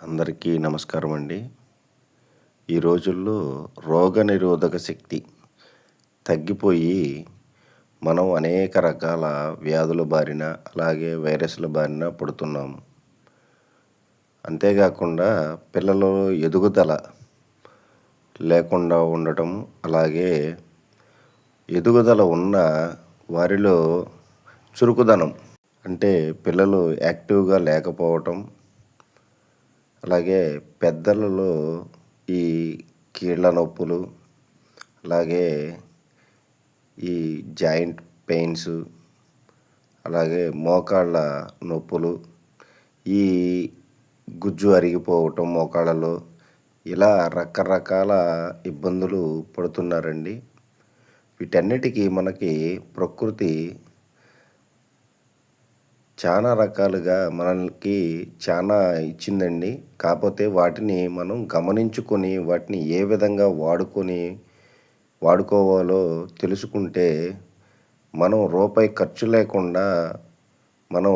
అందరికీ నమస్కారం అండి. ఈ రోజుల్లో రోగనిరోధక శక్తి తగ్గిపోయి మనం అనేక రకాల వ్యాధుల బారిన అలాగే వైరస్ల బారిన పడుతున్నాము. అంతేకాకుండా పిల్లలు ఎదుగుదల లేకుండా ఉండటం అలాగే ఎదుగుదల ఉన్న వారిలో చురుకుదనం అంటే పిల్లలు యాక్టివ్గా లేకపోవటం అలాగే పెద్దలలో ఈ కీళ్ళ నొప్పులు అలాగే ఈ జాయింట్ పెయిన్స్ అలాగే మోకాళ్ళ నొప్పులు ఈ గుజ్జు అరిగిపోవటం మోకాళ్ళలో ఇలా రకరకాల ఇబ్బందులు పడుతున్నారండి. వీటన్నిటికీ మనకి ప్రకృతి చాలా రకాలుగా మనకి చాలా ఇచ్చిందండి. కాకపోతే వాటిని మనం గమనించుకొని వాటిని ఏ విధంగా వాడుకొని వాడుకోవాలో తెలుసుకుంటే మనం రూపాయి ఖర్చు లేకుండా మనం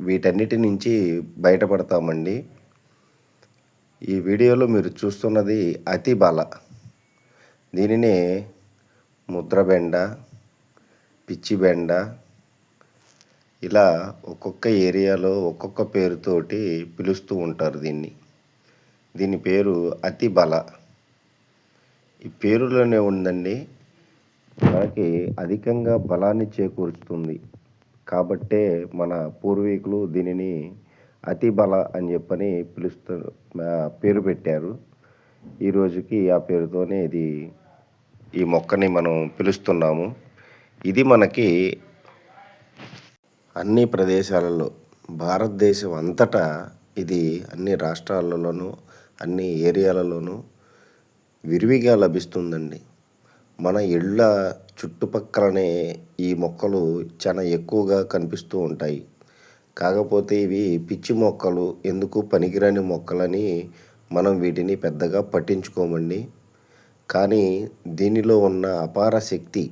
వీటన్నిటి నుంచి బయటపడతామండి. ఈ వీడియోలో మీరు చూస్తున్నది అతి బల. దీనినే ముద్రబెండ పిచ్చి బెండ ఇలా ఒక్కొక్క ఏరియాలో ఒక్కొక్క పేరుతోటి పిలుస్తూ ఉంటారు దీన్ని. దీని పేరు అతి బల ఈ పేరులోనే ఉందండి మనకి అధికంగా బలాన్ని చేకూరుస్తుంది. కాబట్టే మన పూర్వీకులు దీనిని అతి బల అని చెప్పని పిలుస్తూ పేరు పెట్టారు. ఈ రోజుకి ఆ పేరుతోనే ఇది ఈ మొక్కని మనం పిలుస్తున్నాము. ఇది మనకి అన్ని ప్రదేశాలలో భారతదేశం అంతటా ఇది అన్ని రాష్ట్రాలలోనూ అన్ని ఏరియాలలోనూ విరివిగా లభిస్తుందండి. మన ఇళ్ళ చుట్టుపక్కలనే ఈ మొక్కలు చాలా ఎక్కువగా కనిపిస్తూ ఉంటాయి. కాకపోతే ఇవి పిచ్చి మొక్కలు ఎందుకు పనికిరాని మొక్కలని మనం వీటిని పెద్దగా పట్టించుకోమండి. కానీ దీనిలో ఉన్న అపార శక్తి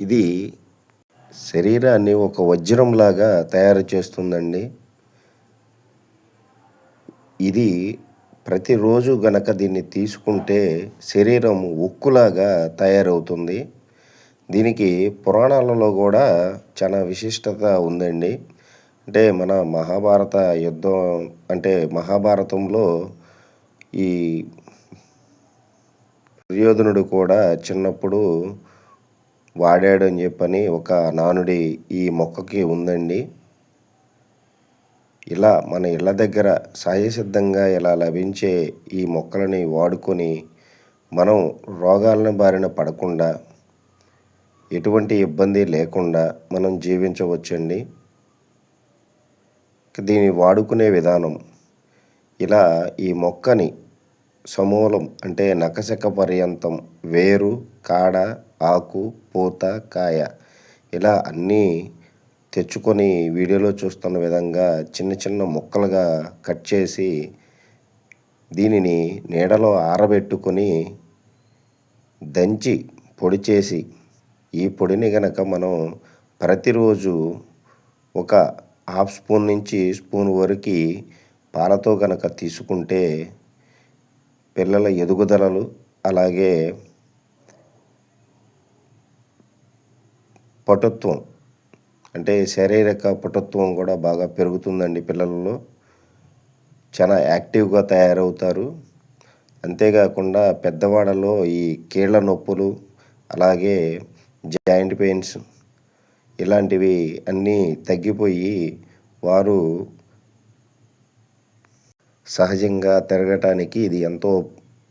ఇది శరీరాన్ని ఒక వజ్రంలాగా తయారు చేస్తుందండి. ఇది ప్రతిరోజు గనక దీన్ని తీసుకుంటే శరీరం ఉక్కులాగా తయారవుతుంది. దీనికి పురాణాలలో కూడా చాలా విశిష్టత ఉందండి. అంటే మన మహాభారత యుద్ధం అంటే మహాభారతంలో ఈ దుర్యోధనుడు కూడా చిన్నప్పుడు వాడాడు అని చెప్పని ఒక నానుడి ఈ మొక్కకి ఉందండి. ఇలా మన ఇళ్ళ దగ్గర సహజసిద్ధంగా ఇలా లభించే ఈ మొక్కలని వాడుకొని మనం రోగాలను బారిన పడకుండా ఎటువంటి ఇబ్బంది లేకుండా మనం జీవించవచ్చండి. దీన్ని వాడుకునే విధానం ఇలా ఈ మొక్కని సమూలం అంటే నకశక పర్యంతం వేరు కాడ ఆకు పూత కాయ ఇలా అన్నీ తెచ్చుకొని వీడియోలో చూస్తున్న విధంగా చిన్న చిన్న ముక్కలుగా కట్ చేసి దీనిని నీడలో ఆరబెట్టుకొని దంచి పొడి చేసి ఈ పొడిని గనక మనం ప్రతిరోజు ఒక హాఫ్ స్పూన్ నుంచి స్పూన్ వరకు పాలతో కనుక తీసుకుంటే పిల్లల ఎదుగుదలలు అలాగే పటుత్వం. అంటే శారీరక పటుత్వం కూడా బాగా పెరుగుతుందండి పిల్లలలో. చాలా యాక్టివ్గా తయారవుతారు. అంతేకాకుండా పెద్దవాడలో ఈ కీళ్ళ నొప్పులు అలాగే జాయింట్ పెయిన్స్ ఇలాంటివి అన్నీ తగ్గిపోయి వారు సహజంగా తిరగటానికి ఇది ఎంతో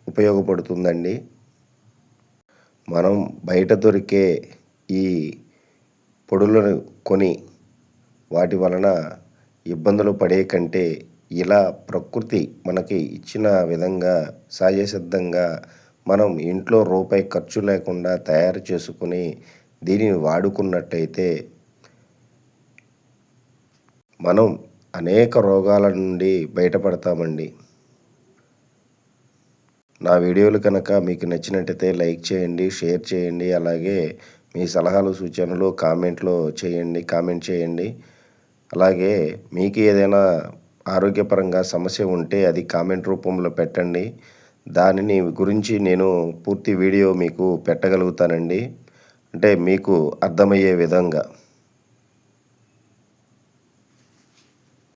ఉపయోగపడుతుందండి. మనం బయట దొరికే ఈ పొడులను కొని వాటి వలన ఇబ్బందులు పడే కంటే ఇలా ప్రకృతి మనకి ఇచ్చిన విధంగా సహజసిద్ధంగా మనం ఇంట్లో రూపాయి ఖర్చు లేకుండా తయారు చేసుకుని దీనిని వాడుకున్నట్టయితే మనం అనేక రోగాల నుండి బయటపడతామండి. నా వీడియోలు కనుక మీకు నచ్చినట్టయితే లైక్ చేయండి షేర్ చేయండి. అలాగే మీ సలహాలు సూచనలు కామెంట్లో చేయండి కామెంట్ చేయండి. అలాగే మీకు ఏదైనా ఆరోగ్యపరంగా సమస్య ఉంటే అది కామెంట్ రూపంలో పెట్టండి. దానిని గురించి నేను పూర్తి వీడియో మీకు పెట్టగలుగుతానండి. అంటే మీకు అర్థమయ్యే విధంగా.